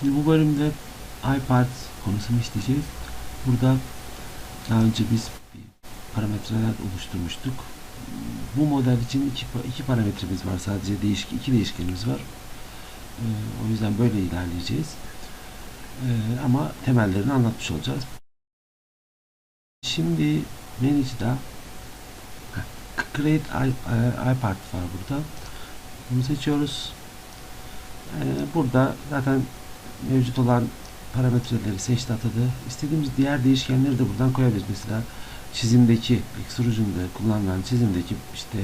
Şimdi bu bölümde iPad konusunu işleyeceğiz. Burada daha önce biz parametreler oluşturmuştuk. Bu model için iki, iki parametremiz var sadece değişik iki değişkenimiz var. Ee, o yüzden böyle ilerleyeceğiz. Ee, ama temellerini anlatmış olacağız. Şimdi Manage'da Create iPad var burada. Bunu seçiyoruz. Ee, burada zaten mevcut olan parametreleri seçti atadı. İstediğimiz diğer değişkenleri de buradan koyabiliriz. Mesela çizimdeki, extrusion'da kullanılan çizimdeki işte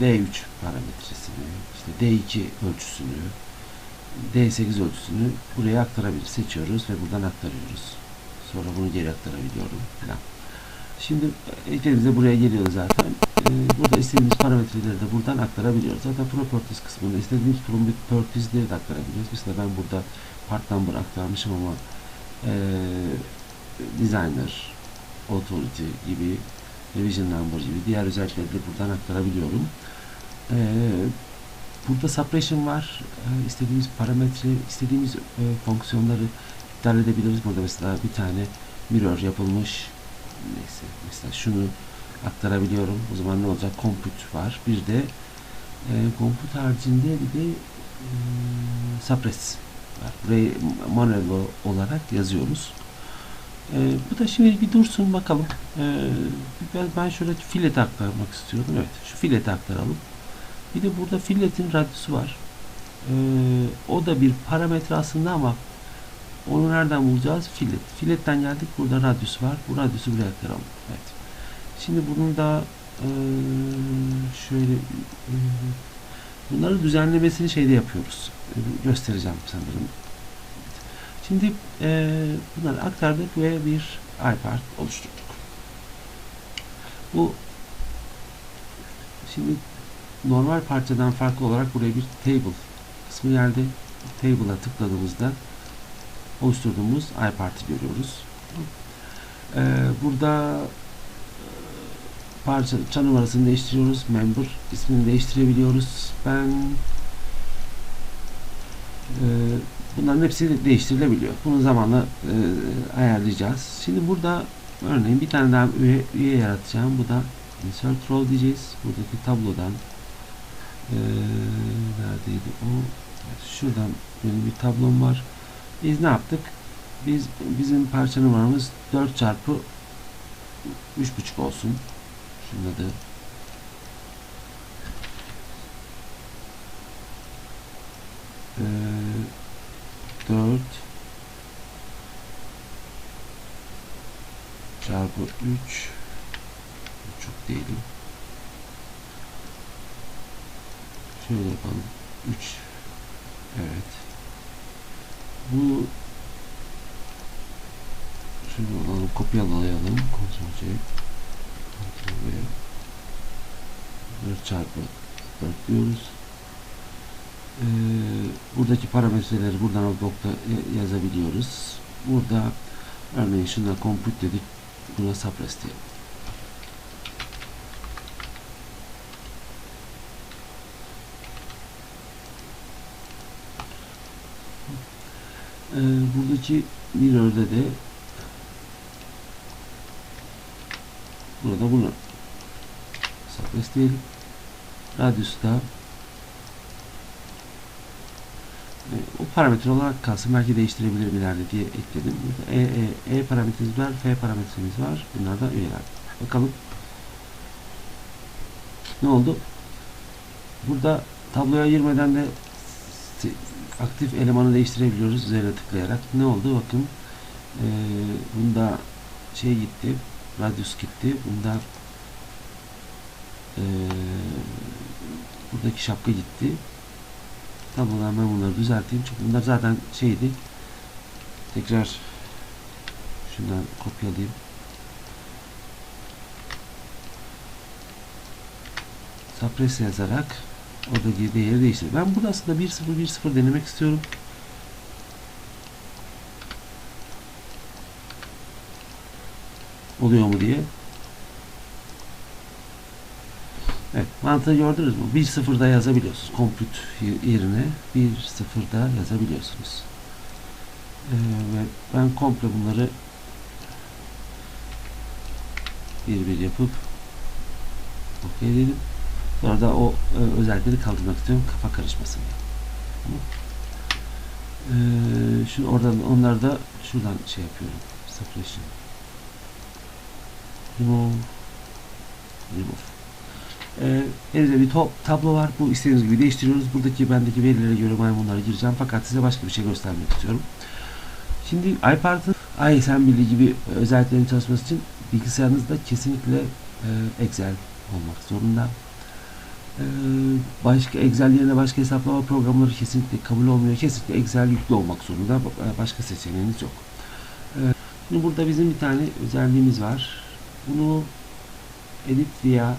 D3 parametresini, işte D2 ölçüsünü, D8 ölçüsünü buraya aktarabiliriz. Seçiyoruz ve buradan aktarıyoruz. Sonra bunu geri aktarabiliyorum falan. Şimdi eklediğimizde buraya geliyor zaten. Burada istediğimiz parametreleri de buradan aktarabiliyoruz. Zaten properties kısmında istediğimiz properties'leri de aktarabiliyoruz. Mesela ben burada part number aktarmışım ama e, designer, authority gibi revision number gibi diğer özellikleri de buradan aktarabiliyorum. E, burada suppression var. E, istediğimiz parametre, istediğimiz e, fonksiyonları iptal edebiliriz. Burada mesela bir tane mirror yapılmış. Neyse mesela şunu aktarabiliyorum. O zaman ne olacak? Compute var. Bir de e, compute haricinde bir de e, suppress var. Burayı manuel olarak yazıyoruz. E, bu da şimdi bir dursun bakalım. E, ben, ben şöyle fillet aktarmak istiyorum. Evet şu filleti aktaralım. Bir de burada filletin radyosu var. E, o da bir parametre aslında ama onu nereden bulacağız? Fillet. Filletten geldik. Burada radyosu var. Bu radyosu buraya aktaralım. Evet. Şimdi bunu da şöyle bunları düzenlemesini şeyde yapıyoruz. Göstereceğim sanırım. Şimdi bunları aktardık ve bir iPad oluşturduk. Bu şimdi normal parçadan farklı olarak buraya bir table kısmı geldi. Table'a tıkladığımızda oluşturduğumuz iPart'ı görüyoruz. Ee, burada parça numarasını değiştiriyoruz. Member ismini değiştirebiliyoruz. Ben e, bunların hepsi değiştirilebiliyor. Bunu zamanla e, ayarlayacağız. Şimdi burada örneğin bir tane daha üye, üye yaratacağım. Bu da insert role diyeceğiz. Buradaki tablodan e, neredeydi o? Şuradan benim bir tablom var. Biz ne yaptık? Biz bizim parça numaramız 4 çarpı 3.5 olsun. Şunda da ee, 4 çarpı 3 çok değilim. Şöyle yapalım. 3 Evet. Bu şunu alalım, kopyalayalım. Ctrl C. V. 4 çarpı 4 diyoruz. Ee, buradaki parametreleri buradan o blokta yazabiliyoruz. Burada örneğin şuna compute dedik. Buna suppress diyelim. Ee, buradaki mirror'da de burada bunu suppress diyelim. Radius'ta e, o parametre olarak kalsın. Belki değiştirebilirim ileride diye ekledim. Burada E, E, E parametremiz var. F parametremiz var. Bunlar da üyeler. Bakalım. Ne oldu? Burada tabloya girmeden de aktif elemanı değiştirebiliyoruz üzerine tıklayarak. Ne oldu? Bakın ee, bunda şey gitti. Radius gitti. Bunda ee, buradaki şapka gitti. Tablodan ben bunları düzelteyim. Çünkü bunlar zaten şeydi. Tekrar şundan kopyalayayım. Suppress yazarak oradaki değeri değiştir. Ben burada aslında 1.0 1.0 denemek istiyorum. Oluyor mu diye. Evet, mantığı gördünüz mü? 1.0'da yazabiliyorsunuz. Compute yerine 1.0'da yazabiliyorsunuz. Ee, ve ben komple bunları bir bir yapıp okey dedim. Sonra da o e, özellikleri kaldırmak istiyorum. Kafa karışmasın diye. Tamam. Ee, şu oradan onları da şuradan şey yapıyorum. Separation. Remove. Remove. Ee, elimizde bir top, tablo var. Bu istediğiniz gibi değiştiriyoruz. Buradaki bendeki verilere göre maymunlara gireceğim. Fakat size başka bir şey göstermek istiyorum. Şimdi iPad'ın ISM birliği gibi özelliklerin çalışması için bilgisayarınızda kesinlikle e, Excel olmak zorunda. E, başka Excel yerine başka hesaplama programları kesinlikle kabul olmuyor. Kesinlikle Excel yüklü olmak zorunda. Ba- Başka seçeneğiniz yok. E, şimdi burada bizim bir tane özelliğimiz var. Bunu edit via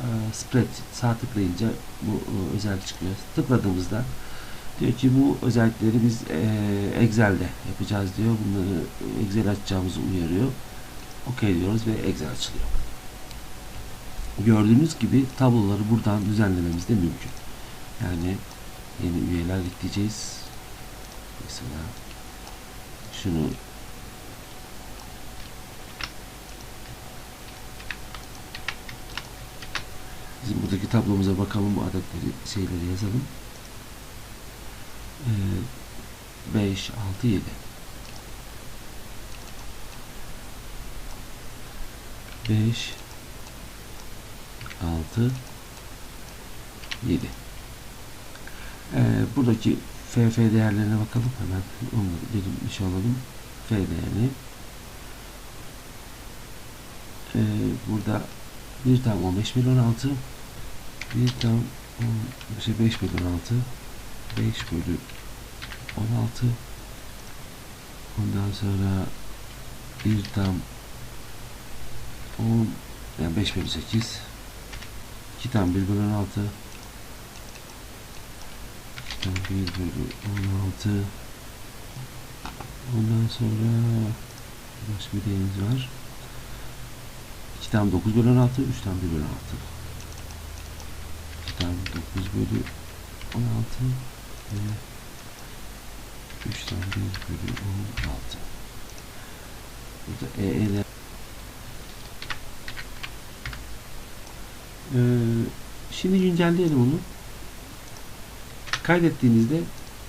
e, spreadsheet sağ tıklayınca bu e, özellik çıkıyor. Tıkladığımızda diyor ki bu özellikleri biz e, Excel'de yapacağız diyor. Bunları Excel açacağımızı uyarıyor. OK diyoruz ve Excel açılıyor. Gördüğünüz gibi tabloları buradan düzenlememiz de mümkün. Yani yeni üyeler ekleyeceğiz. Mesela şunu Bizim buradaki tablomuza bakalım bu adetleri şeyleri yazalım. Ee, 5, 6, 7. 5 6 7 ee, buradaki FF değerlerine bakalım. Hemen onları belirtmiş olalım. F değerini ee, burada 1 tam 15 milyon 6 1 tam 10, şey 5 milyon 6 5 bölü 16 ondan sonra 1 tam 10 yani 5 bölü 8 2 tam 1 bölü 16 2 tam 1 bölü 16 ondan sonra başka bir değerimiz var. 2 tam 9 bölü 16 3 tam 1 bölü 16 2 tam 9 bölü 16 ve 3 tam 1 bölü 16 burada EE'ler Ee, şimdi güncelleyelim onu. Kaydettiğinizde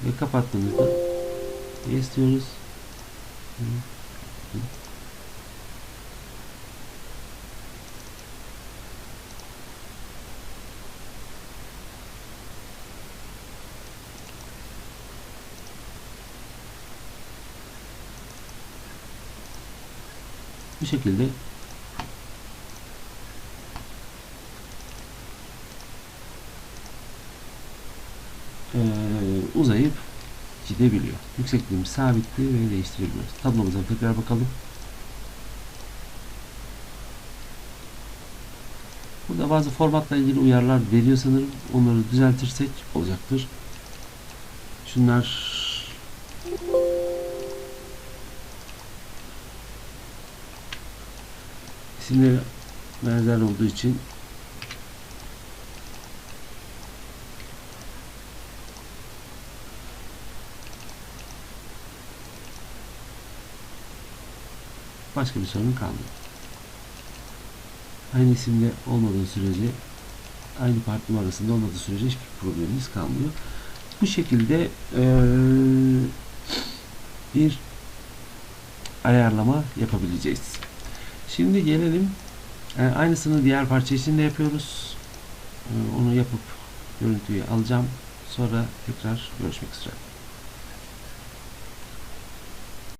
ve kapattığınızda yes diyoruz. Hı. Hı. Bu şekilde eee, uzayıp gidebiliyor. Yüksekliğimiz sabitti ve değiştirebiliyoruz. Tablomuza tekrar bakalım. Burada bazı formatla ilgili uyarılar veriyor sanırım. Onları düzeltirsek olacaktır. Şunlar isimleri benzer olduğu için başka bir sorun kalmıyor. Aynı isimde olmadığı sürece aynı part numarasında olmadığı sürece hiçbir problemimiz kalmıyor. Bu şekilde eee, bir ayarlama yapabileceğiz. Şimdi gelelim e, aynısını diğer parça için de yapıyoruz. E, onu yapıp görüntüyü alacağım. Sonra tekrar görüşmek üzere.